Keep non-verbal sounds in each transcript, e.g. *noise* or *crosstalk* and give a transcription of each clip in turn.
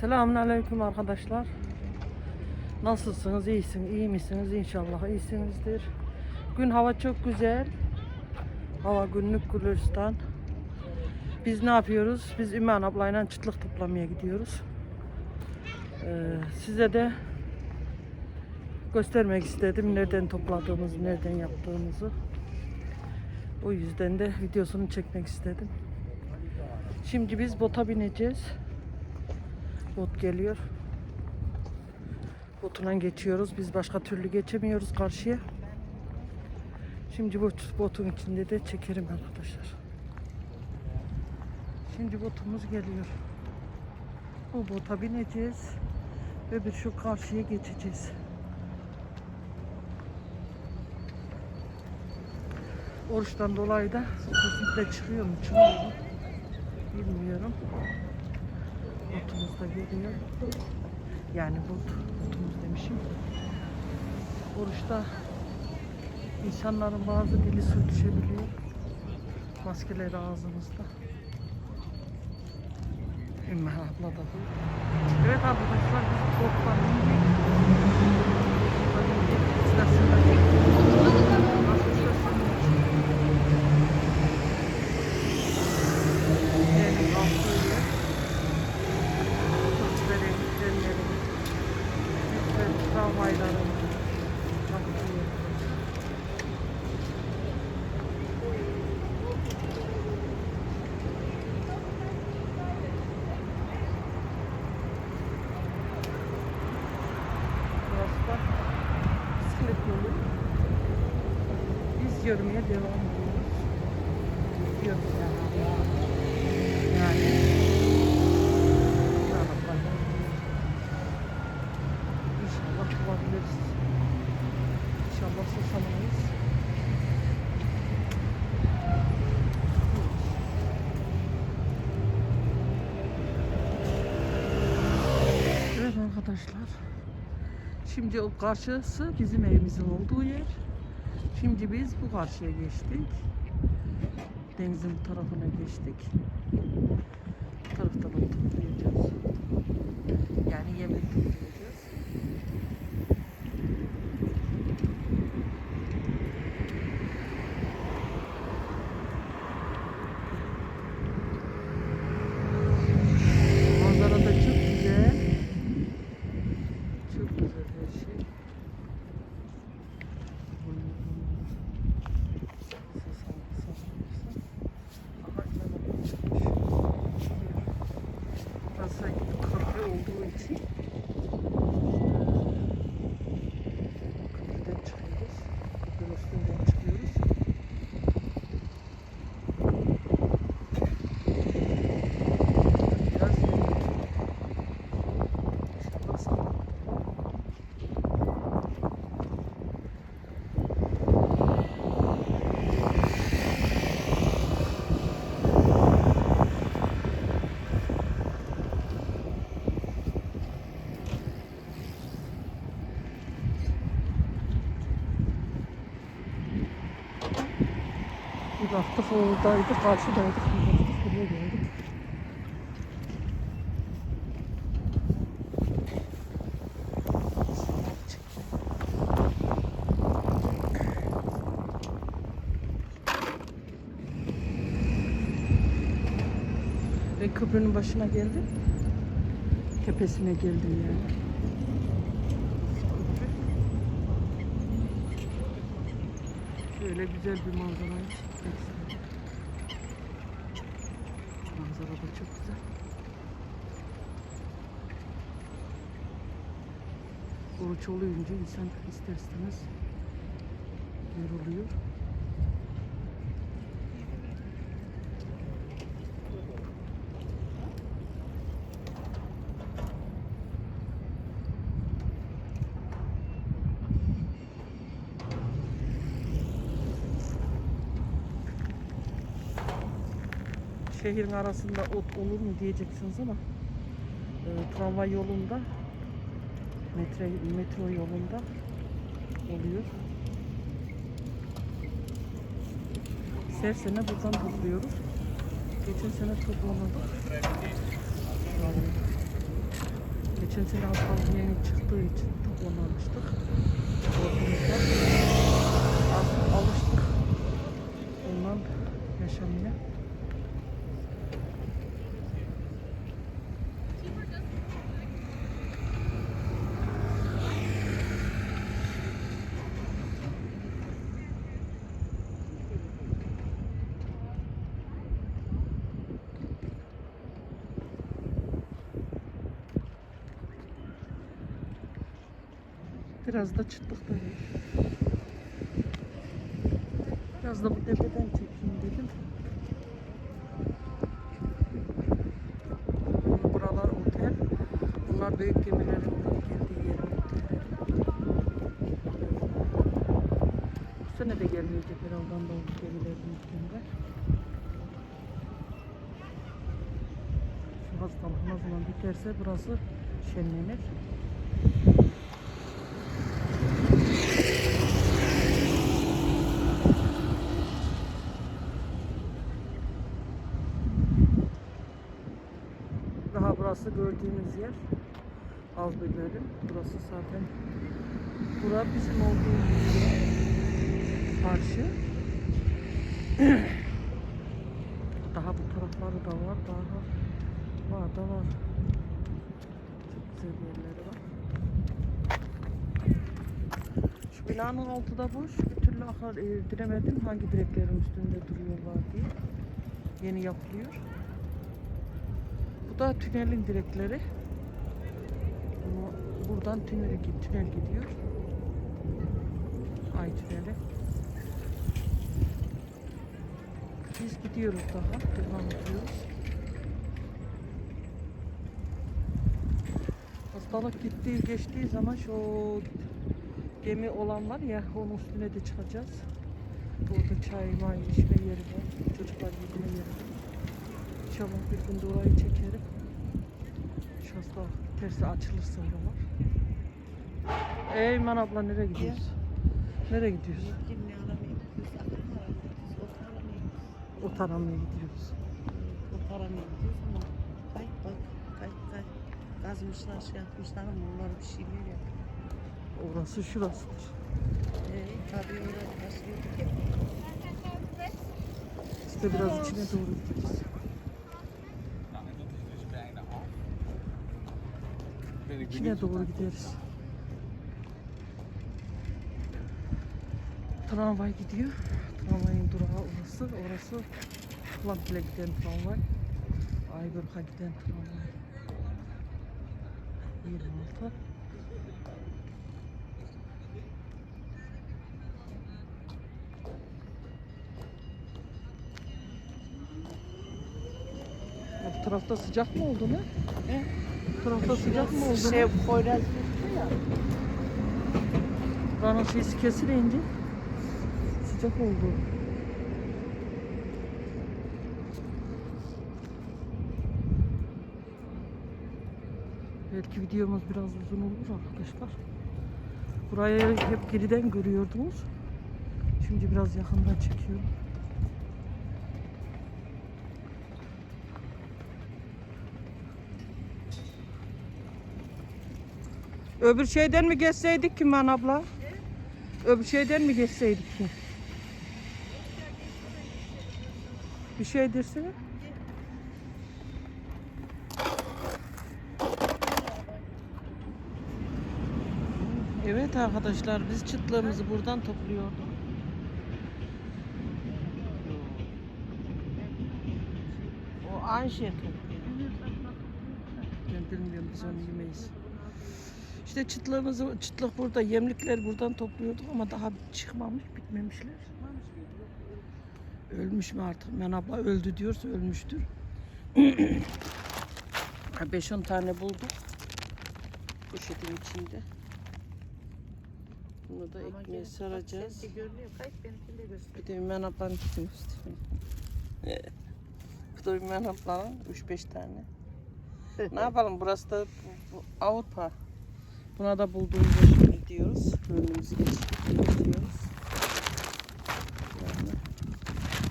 Selamünaleyküm arkadaşlar. Nasılsınız? İyisiniz? İyi misiniz? İnşallah iyisinizdir. Gün hava çok güzel. Hava günlük Gülistan. Biz ne yapıyoruz? Biz Ümen ablayla çıtlık toplamaya gidiyoruz. Ee, size de göstermek istedim nereden topladığımızı, nereden yaptığımızı. O yüzden de videosunu çekmek istedim. Şimdi biz bota bineceğiz. Bot geliyor. Botuna geçiyoruz. Biz başka türlü geçemiyoruz karşıya. Şimdi bot, botun içinde de çekerim arkadaşlar. Şimdi botumuz geliyor. Bu bota bineceğiz. Bir şu karşıya geçeceğiz. Oruçtan dolayı da kesinlikle çıkıyor mu çıkmıyor mu bilmiyorum. Botumuz da geliyor. Yani bot, botumuz demişim. Oruçta insanların bazı dili sürtüşebiliyor. Maskeleri ağzımızda. Ümmü abla da bu. Evet arkadaşlar biz bottan indik. İstasyona geldik. Nasıl istasyona Yerin kalktığı yer. Otobüslerin, trenlerin, lütfen tramvayların kalktığı yer. Burası da bisiklet yolu. Yürümeye devam ediyoruz. Yürümeye. Yani arabayla. İnşallah bulabiliriz. İnşallah susamayız. Evet arkadaşlar. Şimdi o karşısı bizim evimizin olduğu yer. Şimdi biz bu karşıya geçtik. Denizin bu tarafına geçtik. Bu taraftan ot toplayacağız. Yani yemek toplayacağız. Manzara da çok güzel. Çok güzel her şey. Burası kafe olduğu için köprüden çıkıyoruz. Köprünün üstünden çıkıyoruz. Biraz yürüyoruz. İnşallah sağlam. Bir baktık oradaydı, karşıdaydık. Baktık buraya geldik. Ve köprünün başına geldim. Tepesine geldim yani. Şöyle güzel bir istedim. Manzara da çok güzel. Oruç oluyunca insan ister istemez yoruluyor. Şehrin arasında ot olur mu diyeceksiniz ama e, tramvay yolunda metro, metro yolunda oluyor. Her sene buradan topluyoruz. Geçen sene toplamadık. Yani Geçen sene hastalığım yeni çıktığı için toplamamıştık. Artık alıştık. Ondan yaşamaya. Biraz da çıtlık da var. Biraz da bu tepeden çekeyim dedim. Buralar otel. Bunlar büyük gemilerin geldiği yer. Bu sene de gelmeyecek herhalde da gemilerin üstünde. Şu hastalık ne zaman biterse burası şenlenir. Daha burası gördüğünüz yer. Albilerin. Burası zaten bura bizim olduğumuz yer. Karşı. *clears throat* Daha bu tarafları da var. Daha var da var. Çok güzel yerleri var. Şu binanın altı da boş. Bir türlü akar erdiremedim hangi direklerin üstünde duruyorlar diye. Yeni yapılıyor. Da tünelin direkleri. Buradan tünel, tünel gidiyor. Ay tüneli. Biz gidiyoruz daha. Devam ediyoruz. Hastalık gittiği geçtiği zaman şu gemi olan var ya onun üstüne de çıkacağız. Burada çay, may, içme yeri var. Çocuklar yeme yeri var. İnşallah bir gün de orayı çekerim. Şu hastalık tersi açılırsa oralar. Eyman abla nereye gidiyoruz? Nereye gidiyoruz? O taramaya gidiyoruz. Kazmışlar, şey yapmışlar ama onlar bir şeyler yapıyor. Orası şurasıdır. Ee, tabii başlıyorduk ya. İşte biraz içine doğru gidiyoruz. İçine doğru gideriz. Tramvay gidiyor. Tramvayın durağı orası. Orası Plankil'e giden tramvay. Ayburg'a giden tramvay. 26. Ya bu tarafta sıcak mı oldu ne? He? Tarafta sıcak mı oldu Şey? Poyraz. Buranın şeysi kesilince sıcak oldu. Belki videomuz biraz uzun olur arkadaşlar. Burayı hep geriden görüyordunuz. Şimdi biraz yakından çekiyorum. Öbür şeyden mi geçseydik ki ben abla? Öbür şeyden mi geçseydik ki? Bir şey dersene. Evet arkadaşlar biz çıtlığımızı buradan topluyorduk. O aynı şey topluyor. Ben bilmiyorum biz onu yemeyiz. İşte çıtlığımızı, çıtlık burada, yemlikler buradan topluyorduk ama daha çıkmamış, bitmemişler. Ölmüş mü artık? Men abla öldü diyorsa ölmüştür. *clears throat* 5-10 tane bulduk. Poşetin içinde. Bunu da Ama ekmeğe saracağız. Bir de Ümen ablanın kitini göstereyim. Bu da Ümen ablanın 3-5 tane. *laughs* Ne yapalım burası da Avrupa. Buna da bulduğumuzu gidiyoruz. Önümüzü gidiyoruz. Yani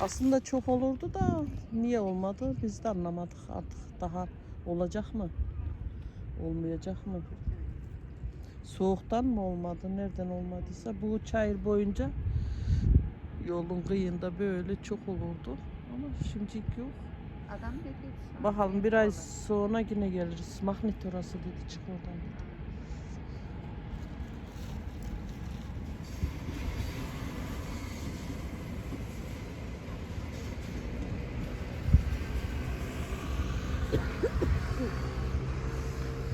aslında çok olurdu da niye olmadı biz de anlamadık artık daha olacak mı? Olmayacak mı? Soğuktan mı olmadı? Nereden olmadıysa bu çayır boyunca yolun kıyında böyle çok olurdu. Ama şimdilik yok. Adam dedi. Bakalım bir ay sonra yine geliriz. Magnet orası dedi çık oradan dedi.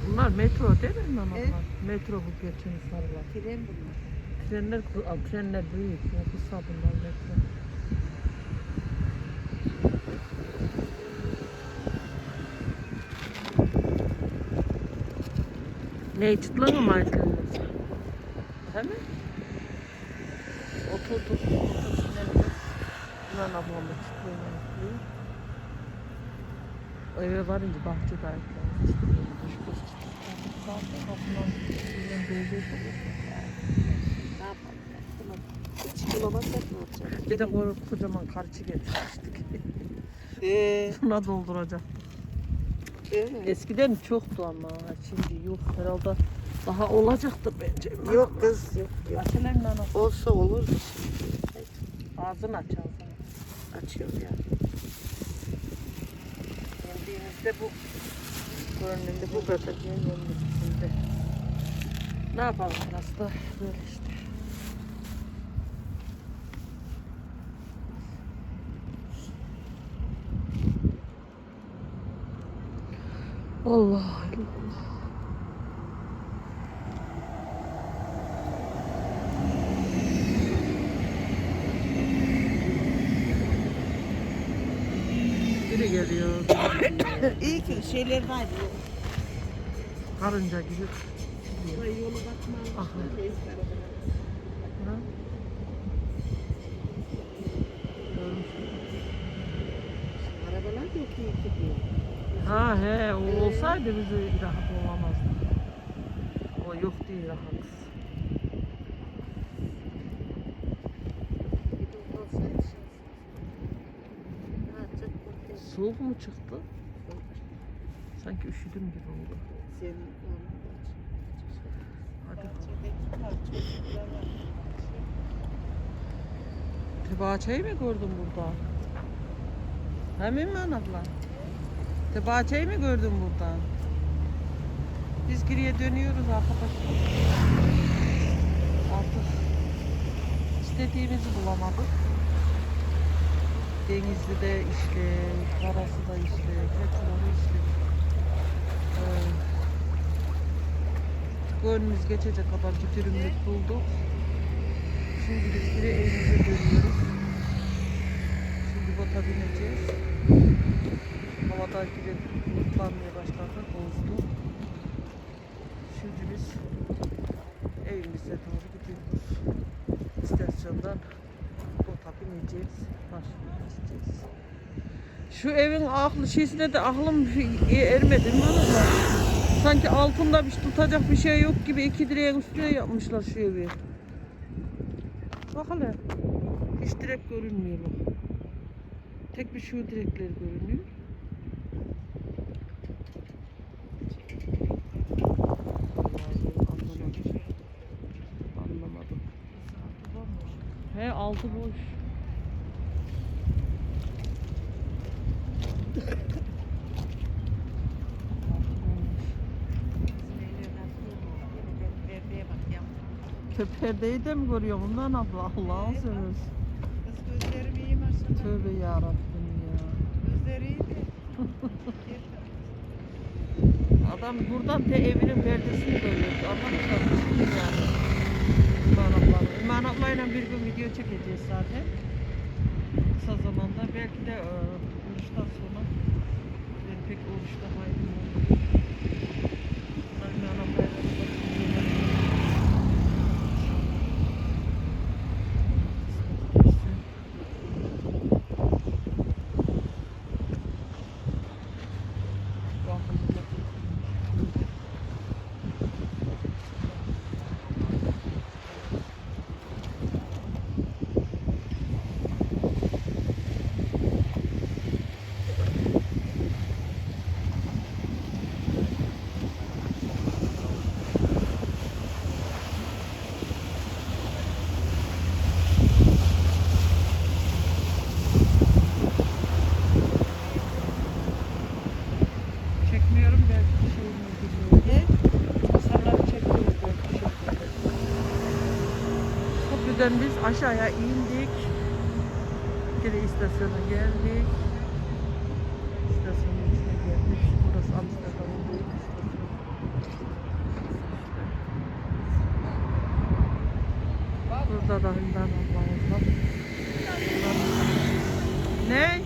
Bunlar metro Evet. bu geçen sarılar. Tren bunlar. Trenler, trenler büyük. Ya kısa bunlar metro. Ne çıtlama mı ayetleriniz? He mi? Oturduk. Oturduk. Bunlar ablamla. O eve varınca bahçede ayetler. Çıtlıyormuş. Kız çıtlıyor. Zaten kapıdan çıtlıyor. Doğru Ne yapalım? Tamam. Hiç bulamazsak ne yapacağız? Bir de ko- kocaman karçı getirmiştik. Eee. Buna dolduracak. Değil mi? Eskiden çoktu ama şimdi yok herhalde daha olacaktır bence. Yok kız yok. yok. Açılayım lan o. Olsa olur. Ağzını aç ağzını. Açıyorum ya. Geldiğimizde bu görünümde bu böbeceğin önümüzde. Ne yapalım biraz da böyle işte. Allah Allah. Biri geliyor. İyi ki şeyler var. Karınca gibi. Buraya yolu bakma. Ah. Ha? Arabalar yok iyi gidiyor. Ha he o olsaydı bizi rahat olamazdı. O yok değil rahat. Bir de olsaydı. Ha, çok mutluyum. Soğuk mu çıktı? Sanki üşüdüm gibi oldu. Senin da Hadi. Tebaçayı mı gördün burada? Hemen mi abla? Tebaçayı mı gördün buradan? Biz geriye dönüyoruz arkadaşlar. Artık istediğimizi bulamadık. Denizli'de işte, Karası'da işte, Keçileri işte. Ee, gönlümüz geçecek kadar bir bulduk. Şimdi biz geri evimize dönüyoruz. Şimdi bota bineceğiz. Havada gibi bulutlanmaya başladı, bozdu. Şimdi biz evimize doğru gidiyoruz. İstasyondan bota bineceğiz. Geçeceğiz. Şu evin aklı şeysine de aklım ermedi mi? Sanki altında bir tutacak bir şey yok gibi iki direğin üstüne yapmışlar şu evi. Bak hele. Hiç direk görünmüyor bak. Tek bir şu direkler görünüyor. Anlamadım. Anlamadım. He altı boş. Bebeğe bak ya. Köperdeyi de mi görüyor bundan abla? Allah'ın Evet. Kız gözlerim iyi maşallah. Tövbe yarabbim ya. Gözleri iyiydi. *laughs* Adam buradan te evinin perdesini görüyor. Anlamışlar mı yani? İman abla. İman ablayla bir gün video çekeceğiz zaten. Kısa zamanda. Belki de e, oruçtan sonra. Ben pek oruçta haydım olmadı. Köprüden biz aşağıya indik. Geri istasyona geldik. İstasyonun içine geldik. Burası Amsterdam'ın büyük istasyonu. Burada da Hündan ablamız var. Ne?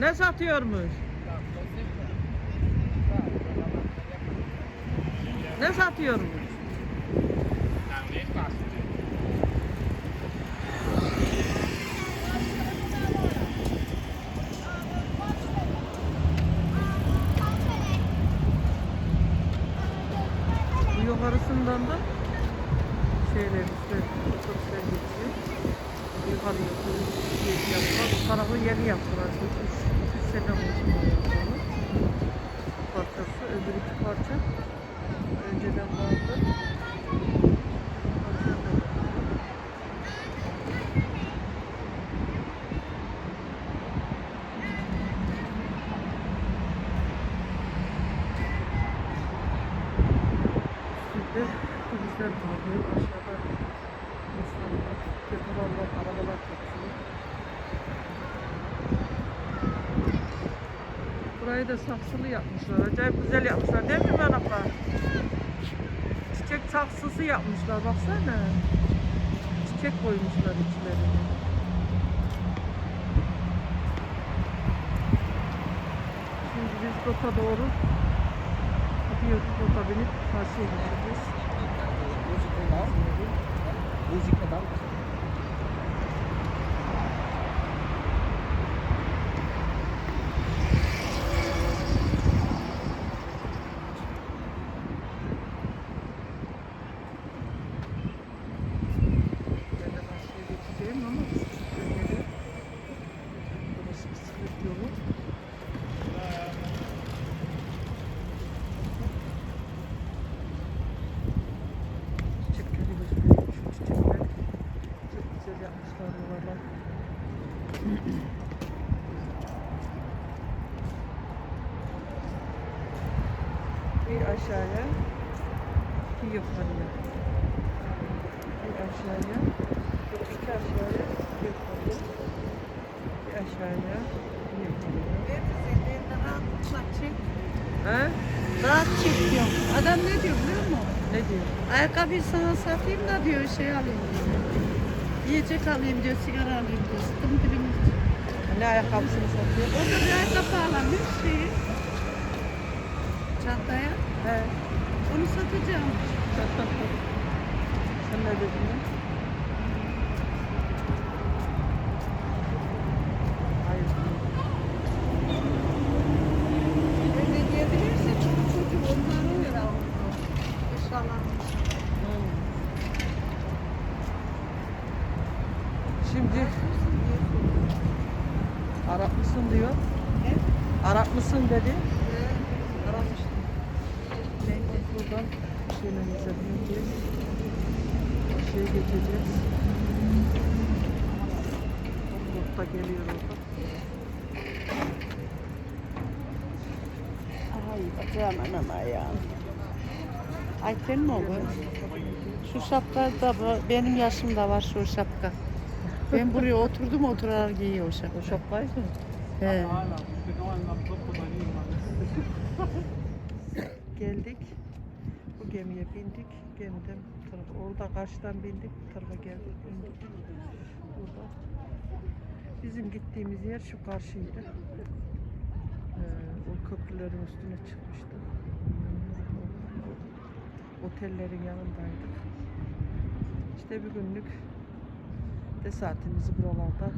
Ne satıyormuş? Ne satıyormuş? Bu yukarısından da şeyler işte otobüsler geçiyor. Yukarıya doğru geçiş yaptılar. Bu tarafı yeni yaptılar. 3 sene oldu bu yaptılar. Parçası, öbür iki parça önceden vardı. Parça da- Üstünde turistler kalıyor. Aşağıda insanlar, kötüler, arabalar geçiyor. Burayı da saksılı yapmışlar. Acayip güzel yapmışlar değil mi ben abla? Çiçek saksısı yapmışlar baksana. Çiçek koymuşlar içlerine. Şimdi biz Dota doğru gidiyoruz. Dota binip karşıya gideceğiz. Muzikadan Ben de karşıya geçeceğim ama bisikletle geliyor. Burası bisiklet yolu. Çiçekleri gösteriyor şu çiçekler. Çok güzel yapmışlar buralar. Bir aşağıya, iki yukarıya. Bir aşağıya, yok iki aşağıya, bir yukarıya. Bir aşağıya, bir yukarıya. He? Rahat çekiyorum. Adam ne diyor biliyor musun? Ne diyor? Ayakkabıyı sana satayım da diyor şey alayım diyor. Yiyecek alayım diyor, sigara alayım diyor. Sıkım dilimi. Ne ayakkabısını satıyor? O da bir ayakkabı alamış şeyi. Çantaya. He. Onu satacağım. *laughs* Sen ne dedin ya? Hayır. Öyle diyebilirse çok çocuk onları öyle alıyor. İnşallah. Şimdi Arap mısın diyor. Ne? Arap mısın dedi. Aramıştım. Buradan şeylerimize bineceğiz. Şeye geçeceğiz. Burada geliyor orada. Ay bacağım anam ayağım. Ayten mi olur? Şu şapka da bu- benim yaşımda var şu şapka. Ben buraya oturdum oturarak giyiyor o şapka. O şapkayı mı? He. *laughs* Geldik. Bu gemiye bindik. Gemiden bu tarafa, orada karşıdan bindik. Bu tarafa geldik. Bindik. Burada. Bizim gittiğimiz yer şu karşıydı. Ee, o köprülerin üstüne çıkmıştık. Otellerin yanındaydık. İşte bir günlük de saatimizi buralarda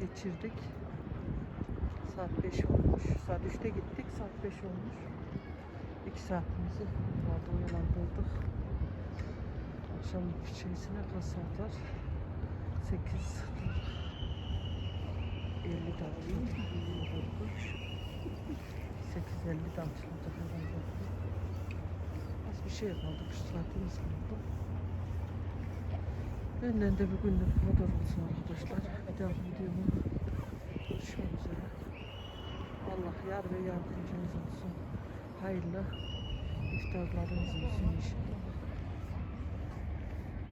geçirdik. Saat 5 olmuş. Saat 3'te gittik. Saat 5 olmuş. 2 saatimizi burada oyalandırdık. Akşam şeysine var? 8 50 de alayım. 8.50'de açılacak herhalde. Az bir şey kaldı. 3 saatimiz kaldı. Benden de bugünlük bu kadar olsun arkadaşlar. Bir daha videomu görüşmek üzere. Allah yar ve yardımcınız olsun. Hayırlı iftarlarınız olsun inşallah.